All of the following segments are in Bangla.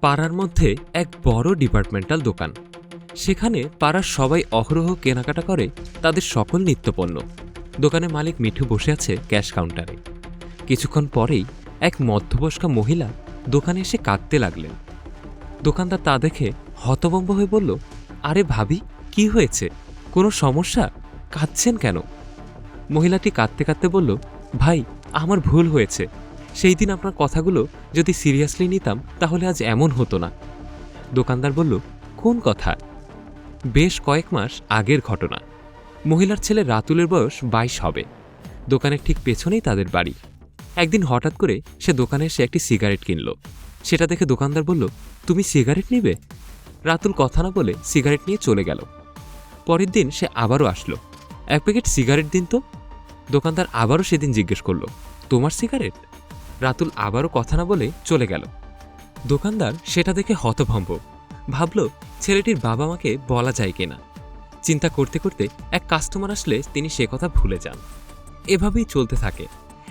পাড়ার মধ্যে এক বড় ডিপার্টমেন্টাল দোকান। সেখানে পাড়ার সবাই অহরহ কেনাকাটা করে তাদের সকল নিত্যপণ্য। দোকানের মালিক মিঠু বসে আছে ক্যাশ কাউন্টারে কিছুক্ষণ পরেই এক মধ্যবয়স্কা মহিলা দোকানে এসে কাঁদতে লাগলেন। দোকানদার তা দেখে হতভম্ব হয়ে বলল, আরে ভাবি, কি হয়েছে? কোনো সমস্যা? কাঁদছেন কেন? মহিলাটি কাঁদতে কাঁদতে বলল, ভাই, আমার ভুল হয়েছে। সেই দিন আপনার কথাগুলো যদি সিরিয়াসলি নিতাম, তাহলে আজ এমন হতো না। দোকানদার বলল, কোন কথা? বেশ কয়েক মাস আগের ঘটনা। মহিলার ছেলে রাতুলের বয়স বাইশ হবে। দোকানের ঠিক পেছনেই তাদের বাড়ি। একদিন হঠাৎ করে সে দোকানে এসে একটি সিগারেট কিনল। সেটা দেখে দোকানদার বলল, তুমি সিগারেট নিবে? রাতুল কথা না বলে সিগারেট নিয়ে চলে গেল। পরের দিন সে আবারও আসলো। এক প্যাকেট সিগারেট দিন তো? দোকানদার আবারও সেদিন জিজ্ঞেস করল, তোমার সিগারেট? রাতুল আবারও কথা না বলে চলে গেল। দোকানদার সেটা দেখে হতভম্ব। ভাবল, ছেলেটির বাবা মাকে বলা যায় কিনা। চিন্তা করতে করতে এক কাস্টমার আসলে তিনি সে কথা ভুলে যান। এভাবেই চলতে থাকে।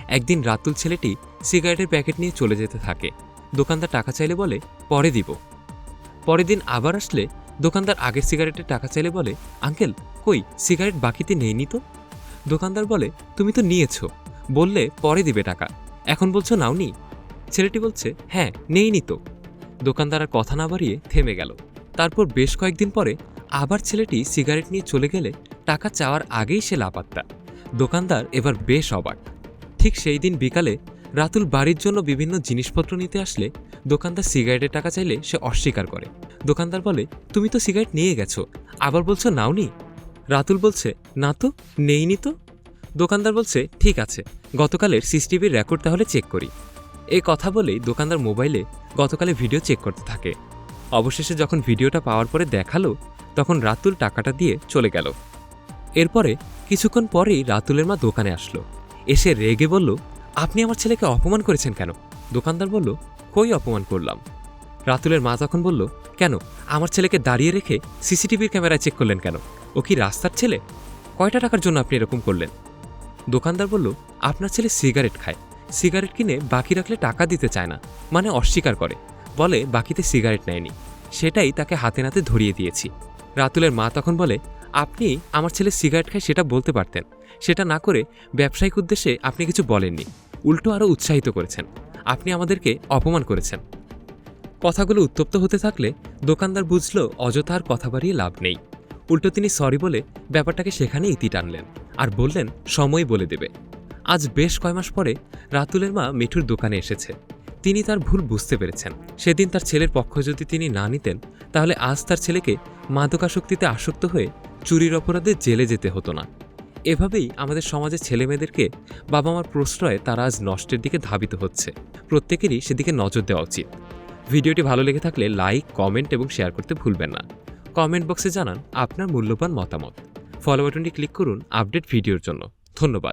একদিন রাতুল ছেলেটি সিগারেটের প্যাকেট নিয়ে চলে যেতে থাকে। দোকানদার টাকা চাইলে বলে, পরে দিব। পরের দিন আবার আসলে দোকানদার আগের সিগারেটের টাকা চাইলে বলে, আঙ্কেল, কই সিগারেট বাকিতে নেইনি তো? দোকানদার বলে, তুমি তো নিয়েছো। বললে, পরে দিবে টাকা। এখন বলছো নাওনি? ছেলেটি বলছে হ্যাঁ নেইনি তো। দোকানদার আর কথা না বাড়িয়ে থেমে গেল। তারপর বেশ কয়েকদিন পরে আবার ছেলেটি সিগারেট নিয়ে চলে গেলে টাকা চাওয়ার আগেই সে লাপাত্তা। দোকানদার এবার বেশ অবাক। ঠিক সেই দিন বিকালে রাতুল বাড়ির জন্য বিভিন্ন জিনিসপত্র নিতে আসলে দোকানদার সিগারেটের টাকা চাইলে সে অস্বীকার করে। দোকানদার বলে, তুমি তো সিগারেট নিয়ে গেছো। আবার বলছো নাওনি? রাতুল বলছে, না তো, নেইনি তো। দোকানদার বলছে, ঠিক আছে, গতকালের সিসিটিভির রেকর্ড তাহলে চেক করি। এই কথা বলেই দোকানদার মোবাইলে গতকালে ভিডিও চেক করতে থাকে। অবশেষে যখন ভিডিওটা পাওয়ার পরে দেখাল, তখন রাতুল টাকাটা দিয়ে চলে গেল। এরপরে কিছুক্ষণ পরেই রাতুলের মা দোকানে আসলো। এসে রেগে বলল, আপনি আমার ছেলেকে অপমান করেছেন কেন? দোকানদার বলল, কই অপমান করলাম? রাতুলের মা তখন বলল, কেন, আমার ছেলেকে দাঁড়িয়ে রেখে সিসিটিভির ক্যামেরায় চেক করলেন কেন? ও কি রাস্তার ছেলে? কয়টা টাকার জন্য আপনি এরকম করলেন? দোকানদার বলল, আপনার ছেলে সিগারেট খায়। সিগারেট কিনে বাকি রাখলে টাকা দিতে চায় না মানে অস্বীকার করে। বলে, বাকিতে সিগারেট নেয়নি। সেটাই তাকে হাতে নাতে ধরিয়ে দিয়েছি। রাতুলের মা তখন বলে, আপনি আমার ছেলে সিগারেট খায় সেটা বলতে পারতেন। সেটা না করে ব্যবসায়িক উদ্দেশ্যে আপনি কিছু বলেননি। উল্টো আরও উৎসাহিত করেছেন। আপনি আমাদেরকে অপমান করেছেন। কথাগুলো উত্তপ্ত হতে থাকলে দোকানদার বুঝল অযথা আর কথা বাড়িয়ে লাভ নেই। উল্টো তিনি সরি বলে ব্যাপারটাকে সেখানে ইতি টানলেন। আর বললেন, সময় বলে দেবে। আজ বেশ কয় মাস পরে রাতুলের মা মিঠুর দোকানে এসেছে। তিনি তার ভুল বুঝতে পেরেছেন। সেদিন তার ছেলের পক্ষ যদি তিনি না নিতেন, তাহলে আজ তার ছেলেকে মাদকাসক্তিতে আসক্ত হয়ে চুরির অপরাধে জেলে যেতে হতো না। এভাবেই আমাদের সমাজে ছেলেমেয়েদেরকে বাবা মার প্রশ্রয়ে তারা আজ নষ্টের দিকে ধাবিত হচ্ছে। প্রত্যেকেরই সেদিকে নজর দেওয়া উচিত। ভিডিওটি ভালো লেগে থাকলে লাইক, কমেন্ট এবং শেয়ার করতে ভুলবেন না। কমেন্ট বক্সে জানান আপনার মূল্যবান মতামত। ফলো বাটনটি ক্লিক করুন আপডেট ভিডিওর জন্য। ধন্যবাদ।